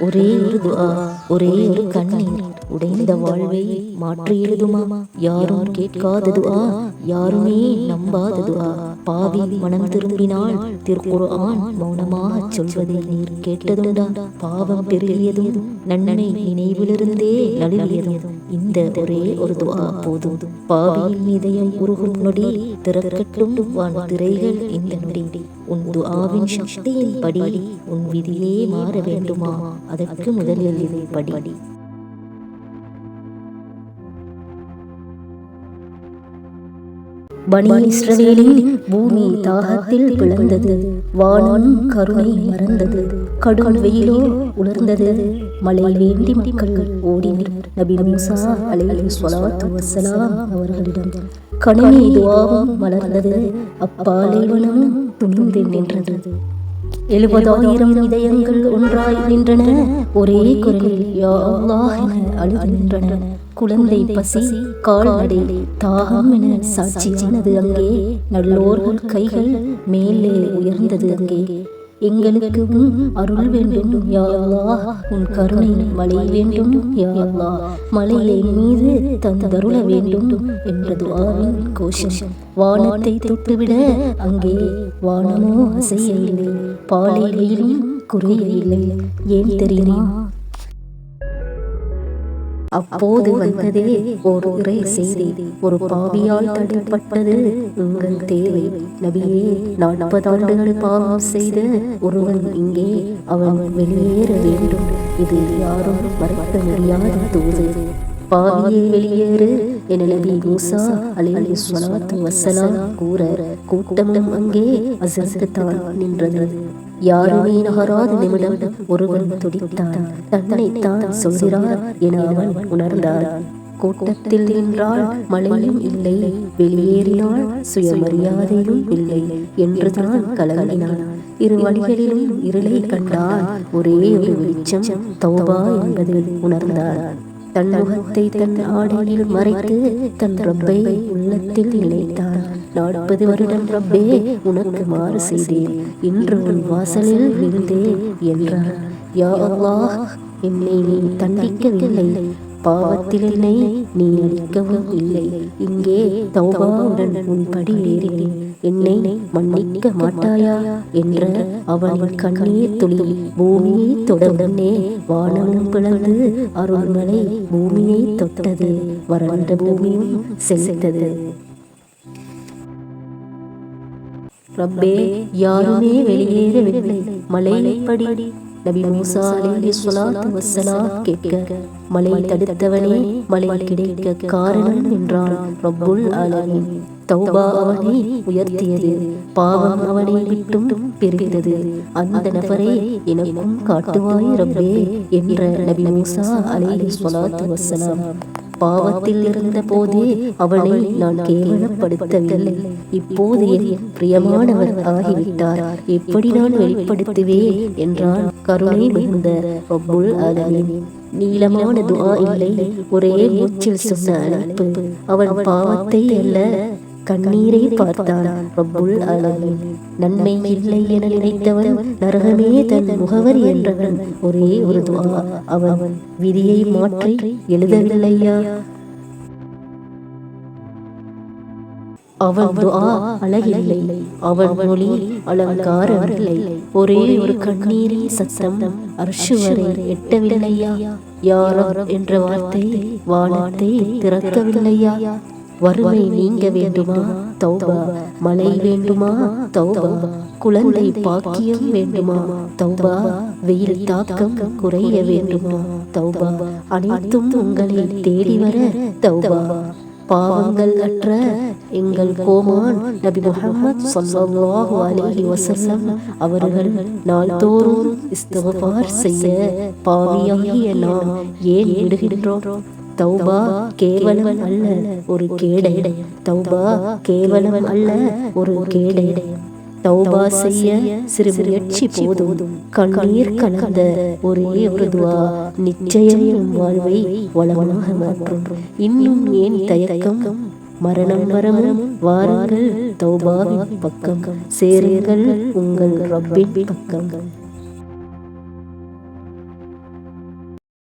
ஒரே ஒரு துவா ஒரே ஒரு கண்ணீர். உடைந்த வாழ்வை மாற்றி எழுதுமா? யாரும் கேட்காத துஆ யாருமே நம்பாத துஆ பாவி மனம் திரும்பினால் திருக்குர்ஆன் மௌனமாக சொல்வதை நீர் கேட்டதுண்டா? பாவம் பெருகியதும் நன்னனை நினைவிலிருந்தே நழுவியதும். இந்த ஒரே ஒரு துஆ போதும். பாவியின் இதயம் உருகும் நொடி திறக்கட்டும் வான் திரைகள் இந்த நொடி. உன் துஆவின் சக்தியின் படி உன் விதியே மாற வேண்டுமா? அதற்கு முதலில் இதை படி. பனி இஸ்ரவேலின் பூமி தாகத்தில் பிளந்தது. வானம் கருணை மறந்தது. கடும் வெயிலோ உலர்ந்தது. மழை வேண்டி மக்கள் ஓடினர். நபி மூசா அலைஹி ஸலாத்து வஸ்ஸலாம் அவர்களிடம் கனிமி துவாவும் மலர்ந்தது. அப்பாலைவனமும் துணிந்து நின்றது. எழுபதாயிரம் இதயங்கள் ஒன்றாய் நின்றன. ஒரே குரலில் யா அல்லாஹ் என அழுது நின்றன. குழந்தை பசி கால்நடை தாகம் என சாட்சியானது அங்கே. நல்லோர்கள் கைகள் மேலே உயர்ந்தது அங்கே. எங்களுக்கு அருள் வேண்டும் யா உன் கருணை மழை வேண்டும் யா மலையை மீது தந்தருள வேண்டும் என்ற வாவின் கோஷம். வானத்தை தொட்டுவிட அங்கே வானமோ அசையவில்லை. பாலை வெயிலும் குறையவில்லை. ஏன் தெரியுமா? அப்போது வந்ததே ஒரு இறை செய்தி. ஒரு பாவியால் தடைப்பட்டது உங்கள் தேவை. நபியே நாற்பது ஆண்டுகள் பாவம் செய்த ஒருவன் இங்கே அவன் வெளியேற வேண்டும். இது யாரும் மறக்க முடியாத தூது. பாவியை வெளியேறு என நபி மூசா அலைஹி ஸலாத்து வஸ்ஸலாம் கூற கூட்டமும் அங்கே அசர்த்தான் நின்றது. யாருமே நகராத நிமிடம் ஒருவன் துடித்தான். தன்னைத்தான் சொல்கிறார் என அவன் உணர்ந்தான் கூட்டத்தில் நின்றால் மழையும் இல்லை வெளியேறினால் சுயமரியாதையும் இல்லை என்றுதான் கலங்கினான். இரு வழிகளிலும் இருளை கண்டால் ஒரே ஒரு வெளிச்சம் தௌபா என்பதை உணர்ந்தான் தன் முகத்தை தன் ஆடையில் மறைத்து தன் ரப்பை உள்ளத்தில் நினைத்தான் நாற்பது வருடம் ரப்பே உனக்கு மாறு செய்தேன். இன்று உன் வாசலில் விழுந்தேன் என்றார் யா அல்லாஹ் என்னை நீ தண்டிக்கவில்லை. பாவத்தில் என்னை நீ அழிக்கவும் இல்லை. இங்கே தௌபாவுடன் உன் படி ஏறினேன். என்னை மன்னிக்க மாட்டாயா என்ற அவனின் கண்ணீர் துளி பூமியை தொடர்ந்தே வானமும் பிளந்து அருள்மலை பூமியை தொட்டது. வறண்ட பூமியும் செலுத்தது ரப்பே யாருமே வெளியேறவில்லை. மலை எப்படி நபி மூசா அலைஹி ஸலாத்து வஸ்ஸலாம் கேட்க மலை தடுத்தவனே மலை கிடைக்க காரணம் என்றான் ரப்புல் ஆலமீன் தௌபா அவனை உயர்த்தியது பாவம் அவனை விட்டும் பிரிந்தது அந்த நபரை எனக்கும் காட்டுவாய் ரப்பே என்ற நபி மூசா அலைஹி ஸலாத்து வஸ்ஸலாம் பாவத்தில் இருந்த போதே அவனை நான் கேவலப்படுத்தவில்லை. இப்போது என் பிரியமானவர் ஆகிவிட்டார். எப்படி நான் வெளிப்படுத்துவேன் என்றான் கருணை மிகுந்த அப்புல் ஆலமீன். நீளமான துவா இல்லை ஒரே மூச்சில் சொன்ன அழைப்பு. அவன் பாவத்தை அல்ல கண்ணீரை பார்த்தான் ரப்புல் ஆலமீன் நன்மை இல்லை என நினைத்தவன் நரகமே தன் முகவரி என்றவன். ஒரே ஒரு துஆ அவன் விதியை மாற்றி எழுதவில்லையா? அவன் துஆ அழகில்லை. அவன் மொழி அலங்காரமில்லை ஒரே ஒரு கண்ணீரின் சத்தம் அர்ஷு வரை எட்டவில்லையா? யாரோ என்ற வார்த்தை வானத்தை திறக்கவில்லையா? வறுமை நீங்க வேண்டுமா? தௌபா. மழை வேண்டுமா? தௌபா. குழந்தை பாக்கியம் வேண்டுமா? தௌபா. வெயில் தாக்கம் குறைய வேண்டுமா? தௌபா. அனைத்தும் உங்களை தேடி வர தௌபா. பாவங்கள் அற்ற எங்கள் கோமான் நபி முஹம்மத் ஸல்லல்லாஹு அலைஹி வஸல்லம் அவர்கள் நாள்தோறும் இஸ்திக்பார் செய்ய பாவியாகிய நாம் ஏன் விடுகின்றோம்? தௌபா கேவலம் அல்ல ஒரு கேடை தௌபா கேவலம் அல்ல ஒரு கேடை தௌபா செய்ய சிறு முயற்சி போதும். கண்ணீர் கலந்த ஒரே ஒரு துவா. நிச்சயம் வாழ்வை வளமாக மாற்றும். இன்னும் ஏன் தயக்கம்? மரணம் வரமும் வாருங்கள். தௌபாவின் பக்கம். சேருங்கள் உங்கள் ரப்பின் பக்கம்.